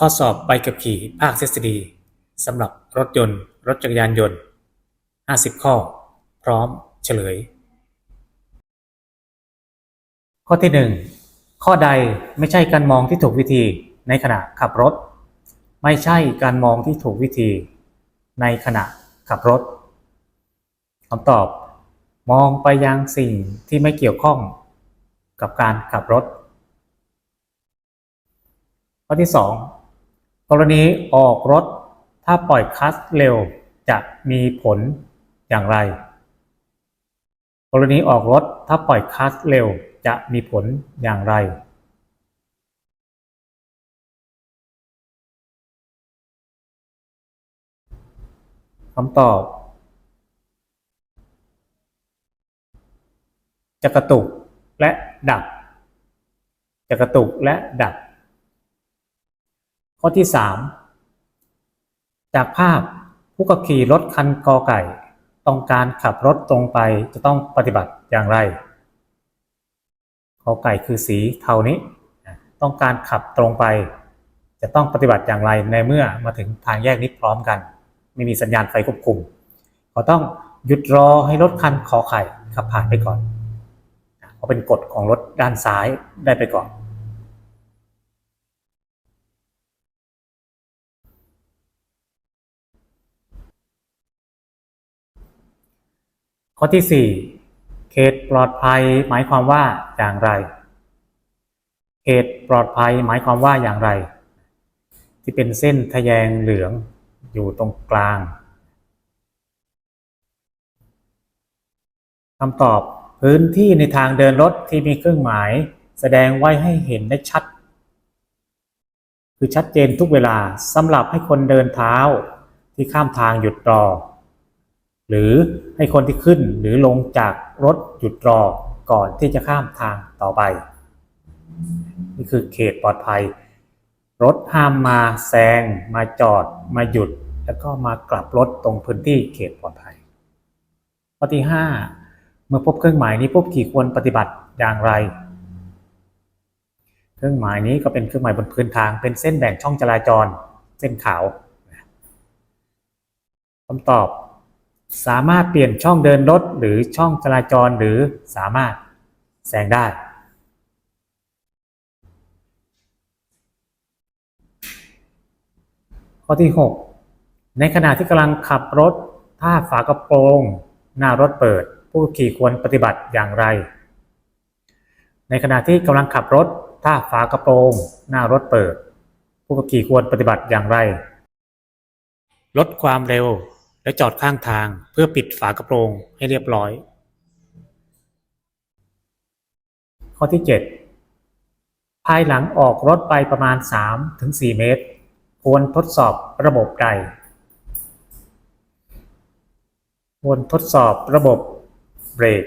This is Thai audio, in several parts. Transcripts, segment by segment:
ข้อสอบใบขับขี่ภาคทฤษฎีสำหรับรถยนต์ รถจักรยานยนต์ 50 ข้อ พร้อมเฉลย ข้อที่ 1 ข้อใดไม่ใช่การมองที่ถูกวิธีในขณะขับรถ ไม่ใช่การมองที่ถูกวิธี ในขณะขับรถคำตอบ มองไปยังสิ่งที่ไม่เกี่ยวข้องกับการขับรถ ข้อที่ 2 กรณีออกรถถ้าปล่อยคลัตช์เร็วจะมีผลอย่างไร กรณีออกรถถ้าปล่อยคลัตช์เร็วจะมีผลอย่างไร คำตอบ จะกระตุกและดับ จะกระตุกและดับ ข้อที่3จากภาพผู้ขับขี่รถคันกอไก่ ต้องการขับรถตรงไปจะต้องปฏิบัติอย่างไรกอไก่คือสีเทานี้ ต้องการขับตรงไป จะต้องปฏิบัติอย่างไรในเมื่อมาถึงทางแยกนี้พร้อมกัน ไม่มีสัญญาณไฟควบคุมเขาต้องหยุดรอให้รถคันขอไข่ขับผ่านไปก่อนเพราะเป็นกฎของรถด้านซ้ายได้ไปก่อน ข้อที่ 4 เขตปลอดภัยหมายความว่าอย่างไร เขตปลอดภัยหมายความว่าอย่างไร ที่เป็นเส้นทะแยงเหลืองอยู่ตรงกลางคำตอบพื้นที่ในทางเดินรถที่มีเครื่องหมาย แสดงไว้ให้เห็นได้ชัด คือชัดเจนทุกเวลาสำหรับให้คนเดินเท้าที่ข้ามทางหยุดรอ หรือให้คนที่ขึ้นหรือลงจากรถหยุดรอก่อนที่จะข้ามทางต่อไป นี่คือเขตปลอดภัย รถห้ามมาแซงมาจอดมาหยุด แล้วก็มากลับรถตรงพื้นที่เขตปลอดภัยข้อที่ 5 เมื่อพบเครื่องหมายนี้ผู้ขี่ควรปฏิบัติอย่างไร เครื่องหมายนี้ก็เป็นเครื่องหมายบนพื้นทางเป็นเส้นแบ่งช่องจราจร เส้นขาวคำตอบ สามารถเปลี่ยนช่องเดินรถหรือช่องจราจรหรือสามารถแซงได้ ข้อที่ 6 ในขณะที่กำลังขับรถ ถ้าฝากระโปรง หน้ารถเปิด ผู้ขี่ควรปฏิบัติอย่างไร ในขณะที่กำลังขับรถ ถ้าฝากระโปรง หน้ารถเปิด ผู้ขี่ควรปฏิบัติอย่างไร ลดความเร็ว และจอดข้างทางเพื่อปิดฝากระโปรงให้เรียบร้อย ข้อที่ 7 ภายหลังออกรถไปประมาณ 3-4 เมตร ควรทดสอบระบบใด ควรทดสอบระบบเบรก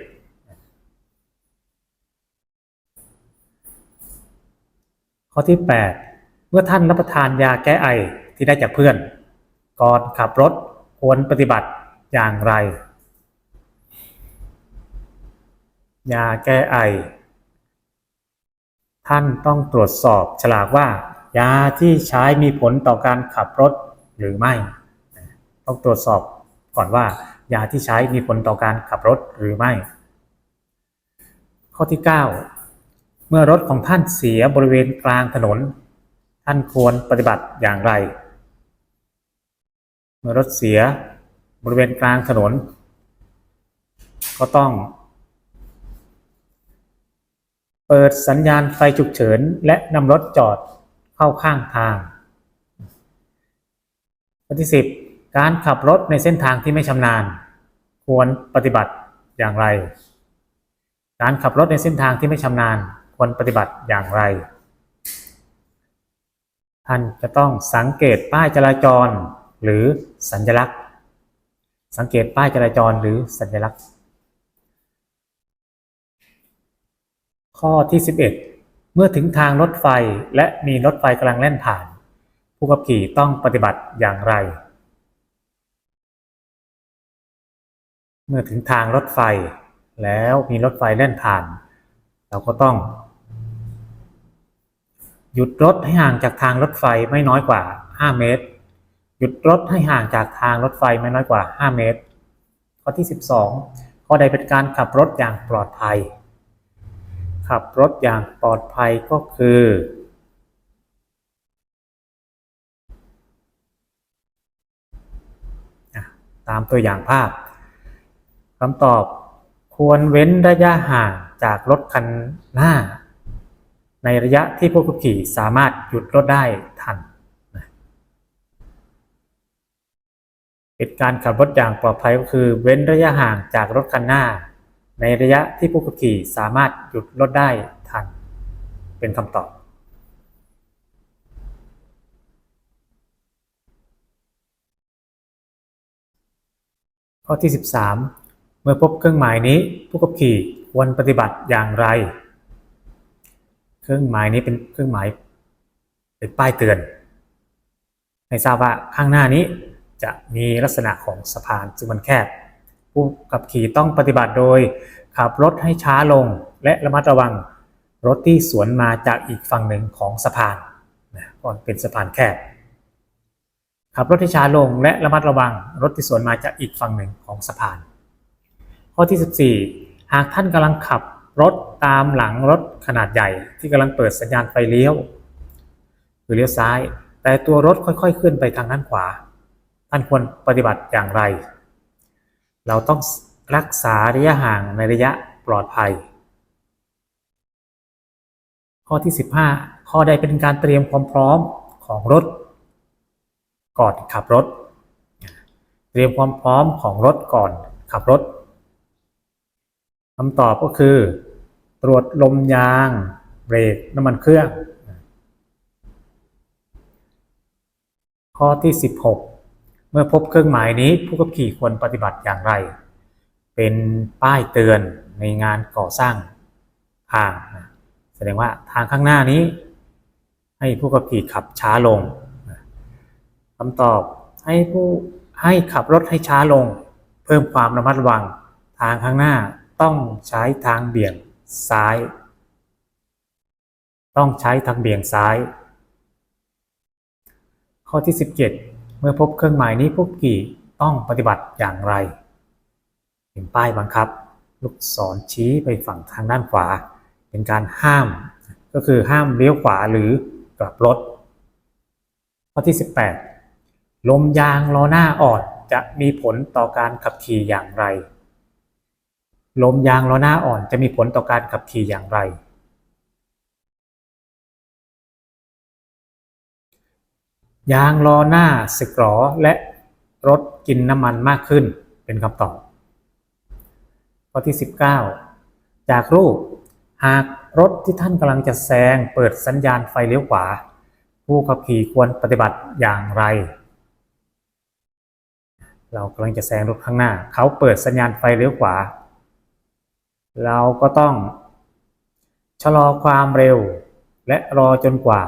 ข้อที่ 8 เมื่อท่านรับประทานยาแก้ไอที่ได้จากเพื่อน ก่อนขับรถ ควรปฏิบัติอย่างไร ยาแก้ไอ ท่านต้องตรวจสอบฉลากว่า ยาที่ใช้มีผลต่อการขับรถหรือไม่ ต้องตรวจสอบก่อนว่า ยาที่ใช้มีผลต่อการขับรถหรือไม่ ข้อที่ 9 เมื่อรถของท่านเสียบริเวณกลางถนน ท่านควรปฏิบัติอย่างไร เมื่อรถเสียบริเวณกลางถนน ก็ต้อง เปิดสัญญาณไฟฉุกเฉิน และนำรถจอดเข้าข้างทางข้อที่ 10 การขับรถในเส้นทางที่ไม่ชำนาญ ควรปฏิบัติอย่างไร การขับรถในเส้นทางที่ไม่ชำนาญควรปฏิบัติอย่างไร ท่านจะต้องสังเกตป้ายจราจร หรือสัญลักษณ์ สังเกตป้ายจราจรหรือสัญลักษณ์ ข้อที่ 11 เมื่อถึงทางรถไฟและมีรถไฟกำลังแล่นผ่าน ผู้ขับขี่ต้องปฏิบัติอย่างไร เมื่อถึงทางรถไฟแล้วมีรถไฟแล่นผ่าน เราก็ต้อง หยุดรถให้ห่างจากทางรถไฟไม่น้อยกว่า 5 เมตร หยุดรถให้ห่างจากทางรถไฟไม่น้อยกว่า 5 เมตร ข้อที่ 12 ข้อใดเป็นการขับรถอย่างปลอดภัย ขับรถอย่างปลอดภัยก็คือ ตามตัวอย่างภาพคำตอบควรเว้นระยะห่างจากรถคันหน้า ในระยะที่ผู้ขับขี่สามารถหยุดรถได้ทันนะ เป็นการขับรถอย่างปลอดภัยก็คือ เว้นระยะห่างจากรถคันหน้า ในระยะที่ผู้ขับขี่สามารถหยุดรถได้ทัน เป็นคำตอบข้อที่ 13 เมื่อพบเครื่องหมายนี้ผู้ขับขี่ควรปฏิบัติอย่างไร เครื่องหมายนี้เป็นเครื่องหมายเป็นป้ายเตือน ให้ทราบว่าข้างหน้านี้ จะมีลักษณะของสะพานซึ่งมันแคบ ผู้ขับขี่ต้องปฏิบัติโดย ขับรถให้ช้าลงและระมัดระวังรถที่สวนมาจากอีกฝั่งหนึ่งของสะพานนะเพราะมันเป็นสะพานแคบ ขับรถให้ช้าลงและระมัดระวังรถที่สวนมาจากอีกฝั่งหนึ่งของสะพาน ข้อที่ 14 หากท่านกำลังขับรถตามหลังรถขนาดใหญ่ ที่กำลังเปิดสัญญาณไฟเลี้ยวคือเลี้ยวซ้าย แต่ตัวรถค่อยๆเคลื่อนไปทางด้านขวา ท่านควรปฏิบัติอย่างไร เราต้องรักษาระยะห่างในระยะปลอดภัย ข้อที่ 15 ข้อใดเป็นการเตรียมความพร้อมของรถ ก่อนขับรถ เตรียมความพร้อมของรถก่อนขับรถคำตอบก็คือ ตรวจลมยาง เบรกน้ำมันเครื่อง ข้อที่ 16 เมื่อพบเครื่องหมายนี้ผู้ขับขี่ควรปฏิบัติอย่างไร เป็นป้ายเตือนในงานก่อสร้างทาง แสดงว่าทางข้างหน้านี้ ให้ผู้ขับขี่ขับช้าลงคำตอบให้ผู้ให้ขับรถให้ช้าลง เพิ่มความระมัดระวังทางข้างหน้าต้องใช้ทางเบี่ยงซ้าย ต้องใช้ทางเบี่ยงซ้าย ข้อที่ 17 เมื่อพบเครื่องหมายนี้ผู้ขี่ต้องปฏิบัติอย่างไร เห็นป้ายบังคับ ลูกศรชี้ไปฝั่งทางด้านขวา เป็นการห้าม ก็คือห้ามเลี้ยวขวาหรือกลับรถ ข้อที่ 18 ลมยางล้อหน้าอ่อนจะมีผลต่อการขับขี่อย่างไร ลมยางล้อหน้าอ่อนจะมีผลต่อการขับขี่อย่างไร ยางล้อหน้าสึกหรอและรถกินน้ำมันมากขึ้นเป็นคำตอบ ข้อที่ 19 จากรูป หากรถที่ท่านกำลังจะแซงเปิดสัญญาณไฟเลี้ยวขวา ผู้ขับขี่ควรปฏิบัติอย่างไร เรากำลังจะแซงรถข้างหน้า เขาเปิดสัญญาณไฟเลี้ยวขวา เราก็ต้องชะลอความเร็วและรอจนกว่า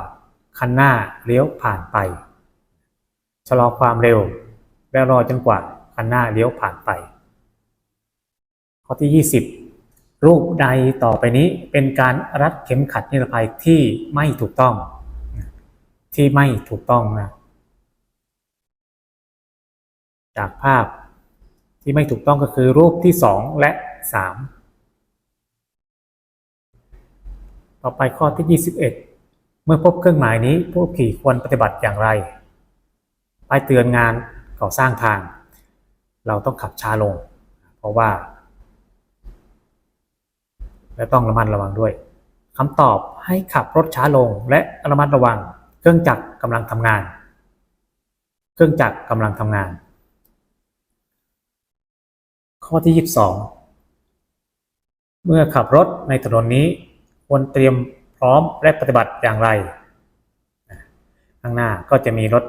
คันหน้าเลี้ยวผ่านไป ชะลอความเร็ว และรอจนกว่าคันหน้าเลี้ยวผ่านไป ข้อที่ 20 รูปใดต่อไปนี้เป็นการรัดเข็มขัดนิรภัยที่ไม่ถูกต้อง ที่ไม่ถูกต้องนะจากภาพที่ไม่ถูกต้องก็คือรูปที่ 2 และ 3 ต่อไปข้อที่ 21 เมื่อพบเครื่องหมายนี้ผู้ขี่ควรปฏิบัติอย่างไรป้ายเตือนงานก่อสร้างทาง เราต้องขับช้าลง เพราะว่า และต้องระมัดระวังด้วยคำตอบให้ขับรถช้าลงและระมัดระวัง เครื่องจักรกำลังทำงาน เครื่องจักรกำลังทำงาน ข้อที่ 22 เมื่อขับรถในถนนนี้ควรเตรียม ร้อมและปฏิบัติอย่างไร ข้างหน้าก็จะมีรถ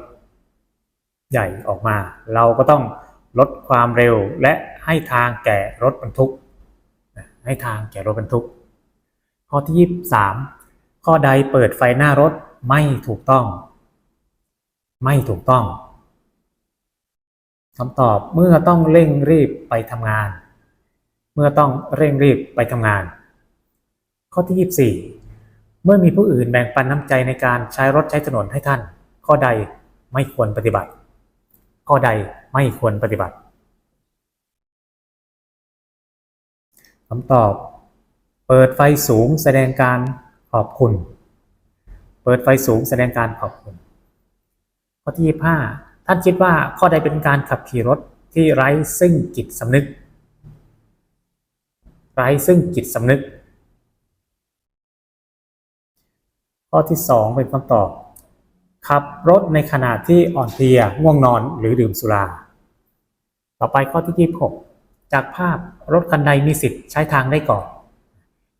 ใหญ่ออกมา เราก็ต้องลดความเร็วและให้ทางแก่รถบรรทุก ให้ทางแก่รถบรรทุก ข้อที่ 23 ข้อใดเปิดไฟหน้ารถไม่ถูกต้อง ไม่ถูกต้องคำตอบเมื่อต้องเร่งรีบไปทำงาน เมื่อต้องเร่งรีบไปทำงาน ข้อที่ 24 เมื่อมีผู้อื่นแบ่งปันน้ำใจในการใช้รถใช้ถนนให้ท่าน ข้อใดไม่ควรปฏิบัติ ข้อใดไม่ควรปฏิบัติคำตอบ เปิดไฟสูงแสดงการขอบคุณ เปิดไฟสูงแสดงการขอบคุณ ข้อที่25ท่านคิดว่าข้อใดเป็นการขับขี่รถที่ไร้ซึ่งจิตสำนึก ไร้ซึ่งจิตสำนึก ข้อที่ 2 เป็นคำตอบ ขับรถในขณะที่อ่อนเพลียง่วงนอนหรือดื่มสุรา ต่อไปข้อที่ 26 จากภาพรถคันใดมีสิทธิ์ใช้ทางได้ก่อน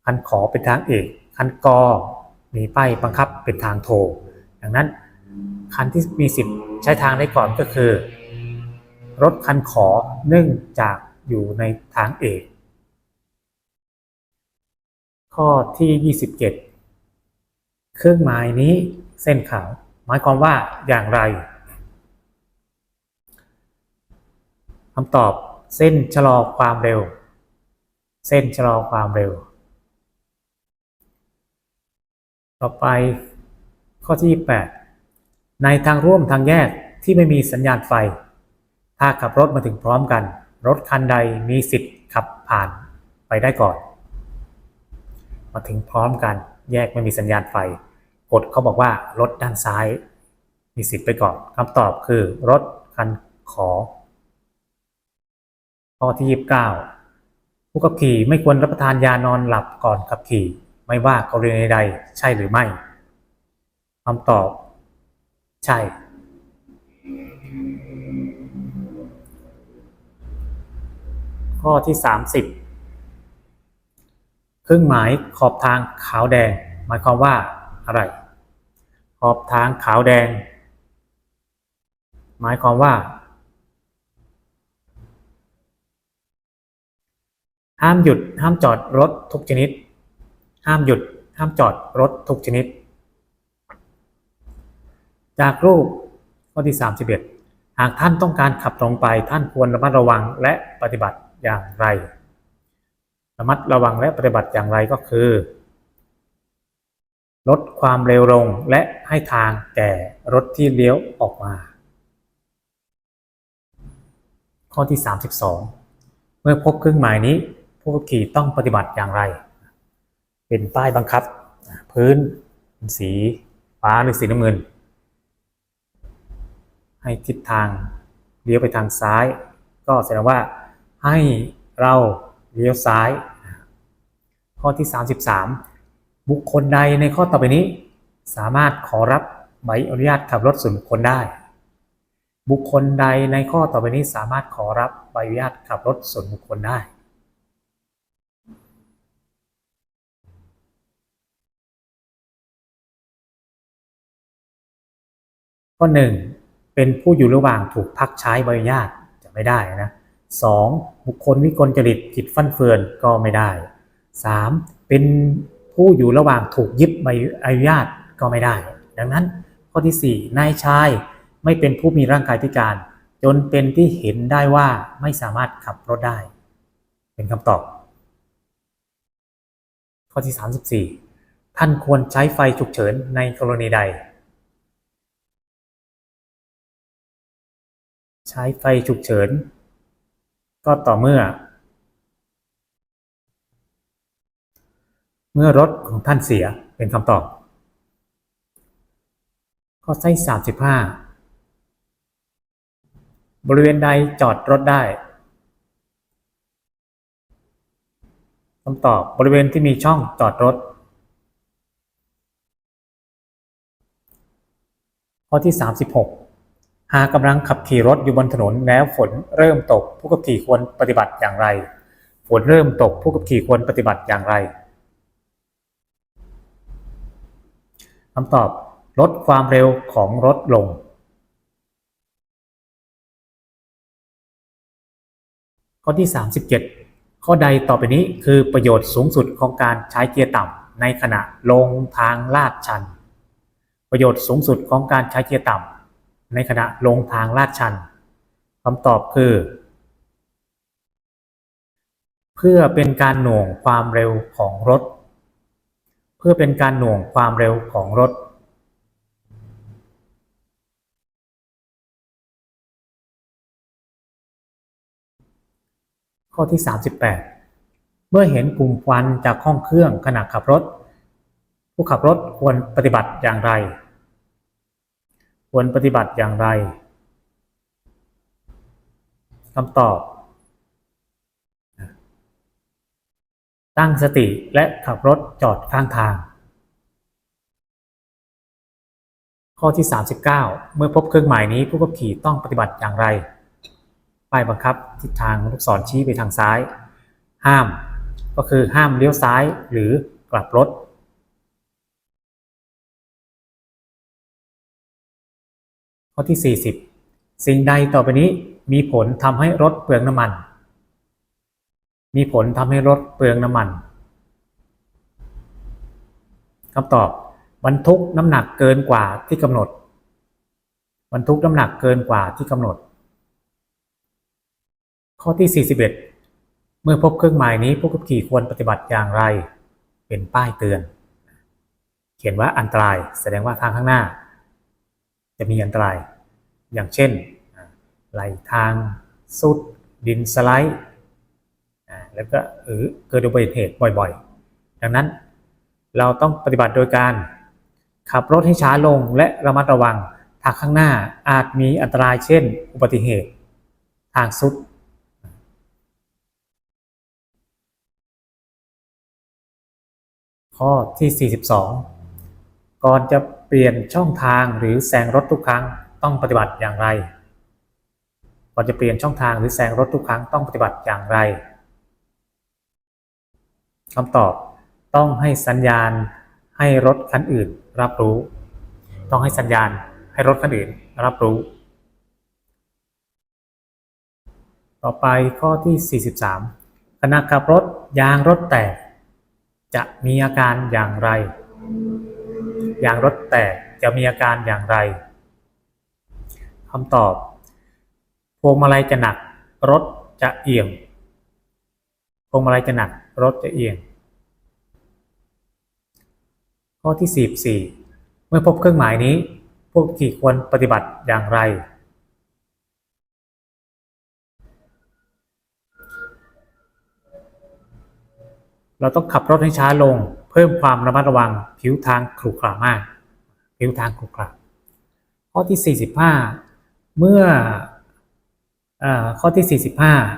คันขอเป็นทางเอก คันกอมีป้ายบังคับเป็นทางโท ดังนั้น คันที่มีสิทธิ์ใช้ทางได้ก่อนก็คือ รถคันขอเนื่องจากอยู่ในทางเอก ข้อที่ 27 เครื่องหมายนี้เส้นขาว หมายความว่าอย่างไรคำตอบเส้นชะลอความเร็ว เส้นชะลอความเร็ว ต่อไปข้อที่ 8 ในทางร่วมทางแยกที่ไม่มีสัญญาณไฟ ถ้าขับรถมาถึงพร้อมกัน รถคันใดมีสิทธิ์ขับผ่านไปได้ก่อน มาถึงพร้อมกัน แยกไม่มีสัญญาณไฟกฎเขาบอกว่ารถด้านซ้าย มีสิทธิ์ไปก่อนคำตอบคือ รถคันขอ ข้อที่ 29 ผู้ขับขี่ไม่ควรรับประทานยานอนหลับก่อนขับขี่ ไม่ว่ากรณีใดใช่หรือไม่คำตอบ ใช่ ข้อที่ 30 เครื่องหมายขอบทางขาวแดง หมายความว่าอะไร ขอบทางขาวแดง หมายความว่า ห้ามหยุดห้ามจอดรถทุกชนิด ห้ามหยุดห้ามจอดรถทุกชนิด จากรูปข้อที่ 31 หากท่านต้องการขับตรงไปท่านควรระมัดระวังและปฏิบัติอย่างไร ระมัดระวังและปฏิบัติอย่างไรก็คือ ลดความเร็วลงและให้ทางแก่รถที่เลี้ยวออกมา ข้อที่ 32 เมื่อพบเครื่องหมายนี้ ผู้ขับขี่ต้องปฏิบัติอย่างไร เป็นป้ายบังคับ พื้นสีฟ้าหรือสีน้ำเงิน ให้ทิศทางเลี้ยวไปทางซ้าย ก็แสดงว่าให้เรา เลี้ยวซ้าย ข้อที่ 33 บุคคลใดในข้อต่อไปนี้ สามารถขอรับใบอนุญาตขับรถส่วนบุคคลได้ บุคคลใดในข้อต่อไปนี้สามารถขอรับใบอนุญาตขับรถส่วนบุคคลได้ข้อหนึ่งเป็นผู้อยู่ระหว่างถูกพักใช้ใบอนุญาตจะไม่ได้นะ สองบุคคลวิกลจริตจิตฟั่นเฟือนก็ไม่ได้สามเป็นผู้อยู่ระหว่างถูกยึดใบอนุญาตก็ไม่ได้ ดังนั้นข้อที่สี่นายชายไม่เป็นผู้มีร่างกายพิการ จนเป็นที่เห็นได้ว่าไม่สามารถขับรถได้ เป็นคำตอบ ข้อที่ 34 ท่านควรใช้ไฟฉุกเฉินในกรณีใด ใช้ไฟฉุกเฉิน ก็ต่อเมื่อ เมื่อรถของท่านเสียเป็นคำตอบ ข้อที่35บริเวณใดจอดรถได้คำตอบบริเวณที่มีช่องจอดรถ ข้อที่ 36 หากกำลังขับขี่รถอยู่บนถนนแล้วฝนเริ่มตกผู้ขับขี่ควรปฏิบัติอย่างไร ฝนเริ่มตกผู้ขับขี่ควรปฏิบัติอย่างไรคำตอบลดความเร็วของรถลงข้อที่ 37 ข้อใดต่อไปนี้คือประโยชน์สูงสุดของการใช้เกียร์ต่ำในขณะลงทางลาดชัน ประโยชน์สูงสุดของการใช้เกียร์ต่ำ ในขณะลงทางลาดชันคำตอบคือ เพื่อเป็นการหน่วงความเร็วของรถ เพื่อเป็นการหน่วงความเร็วของรถ ข้อที่ 38 เมื่อเห็นกลุ่มควันจากห้องเครื่องขณะขับรถ ผู้ขับรถควรปฏิบัติอย่างไร ควรปฏิบัติอย่างไรคำตอบ ตั้งสติและขับรถจอดข้างทาง ข้อที่ 39 เมื่อพบเครื่องหมายนี้ผู้ขับขี่ต้องปฏิบัติอย่างไรป้ายบังคับทิศทางลูกศรชี้ไปทางซ้าย ห้ามก็คือห้ามเลี้ยวซ้ายหรือกลับรถ ข้อที่ 40 สิ่งใดต่อไปนี้มีผลทำให้รถเปลืองน้ำมัน มีผลทำให้รถเปลืองน้ำมันคำตอบบรรทุกน้ำหนักเกินกว่าที่กำหนด บรรทุกน้ำหนักเกินกว่าที่กำหนด ข้อที่ 41 เมื่อพบเครื่องหมายนี้ผู้ขับขี่ควรปฏิบัติอย่างไร เป็นป้ายเตือน เขียนว่าอันตรายแสดงว่าทางข้างหน้า จะมีอันตราย อย่างเช่นไหลทางสุดดินสไลด์แล้วก็หรือเกิดอุบัติเหตุบ่อยๆ ดังนั้นเราต้องปฏิบัติโดยการขับรถให้ช้าลงและระมัดระวังทางข้างหน้าอาจมีอันตรายเช่น อุบัติเหตุทางสุด ข้อที่ 42 ก่อนจะ เปลี่ยนช่องทางหรือแซงรถทุกครั้งต้องปฏิบัติอย่างไรก่อนจะเปลี่ยนช่องทางหรือแซงรถทุกครั้งต้องปฏิบัติอย่างไรคำตอบต้องให้สัญญาณให้รถคันอื่นรับรู้ ต้องให้สัญญาณให้รถคันอื่นรับรู้ ต่อไปข้อที่ 43 ขณะขับรถยางรถแตก จะมีอาการอย่างไร ยางรถแตกจะมีอาการอย่างไรคำตอบ พวงมาลัยจะหนัก รถจะเอียง พวงมาลัยจะหนัก รถจะเอียง ข้อที่ 44 เมื่อพบเครื่องหมายนี้ พวกขี่ควรปฏิบัติอย่างไร เราต้องขับรถให้ช้าลง พิ่มความระมัดระวังผิวทางขรุขระมาก ผิวทางขรุขระข้อที่ 45 เมื่ออข้อที่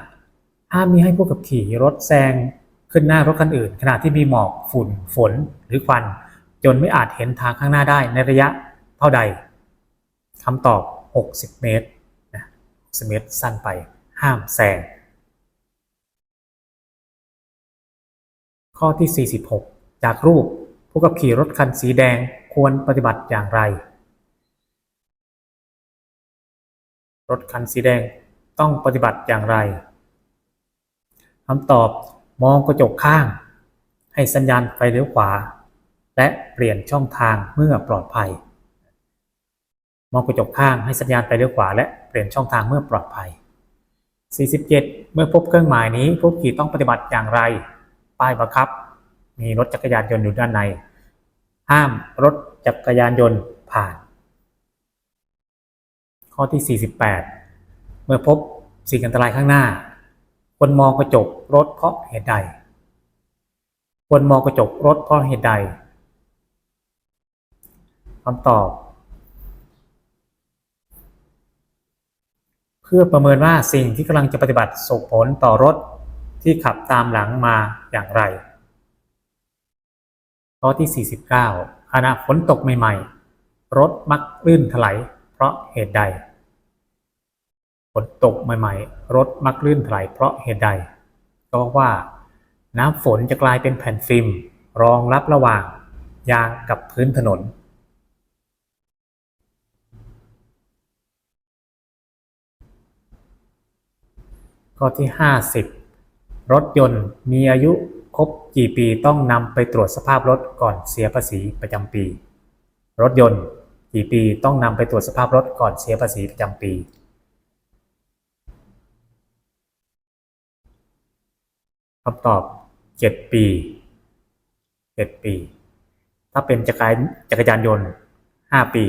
45 ห้ามมีให้ผู้ขับขี่รถแซงขึ้นหน้ารถคันอื่น ขณะที่มีหมอกฝุ่นฝนหรือควัน จนไม่อาจเห็นทางข้างหน้าได้ในระยะเท่าใดคำตอบ 60 เมตรนะ60เมตรสั้นไปห้ามแซงข้อที่ 46 จากรูปผู้ขับขี่รถคันสีแดงควรปฏิบัติอย่างไร รถคันสีแดงต้องปฏิบัติอย่างไรคำตอบมองกระจกข้าง ให้สัญญาณไฟเลี้ยวขวา และเปลี่ยนช่องทางเมื่อปลอดภัย มองกระจกข้างให้สัญญาณไฟเลี้ยวขวา และเปลี่ยนช่องทางเมื่อปลอดภัย 47 เมื่อพบเครื่องหมายนี้ผู้ขี่ต้องปฏิบัติอย่างไร ป้ายบังคับ มีรถจักรยานยนต์อยู่ด้านใน ห้ามรถจักรยานยนต์ผ่าน ข้อที่ 48 เมื่อพบสิ่งอันตรายข้างหน้า ควรมองกระจกรถเพราะเหตุใด ควรมองกระจกรถเพราะเหตุใดคำตอบ เพื่อประเมินว่าสิ่งที่กำลังจะปฏิบัติส่งผลต่อรถที่ขับตามหลังมาอย่างไร ข้อที่ 49ขณะฝนตกใหม่ ๆ รถมักลื่นถลายเพราะเหตุใด ฝนตกใหม่ ๆ รถมักลื่นถลายเพราะเหตุใด ก็เพราะว่า น้ำฝนจะกลายเป็นแผ่นฟิล์มรองรับระหว่าง ยางกับพื้นถนน ข้อที่ 50 รถยนต์มีอายุ ครบกี่ปีต้องนำไปตรวจสภาพรถก่อนเสียภาษีประจำปี รถยนต์กี่ปีต้องนำไปตรวจสภาพรถก่อนเสียภาษีประจำปี คำตอบ 7 ปี 7 ปี ถ้าเป็นจักรยานจักรยานยนต์ห้าปี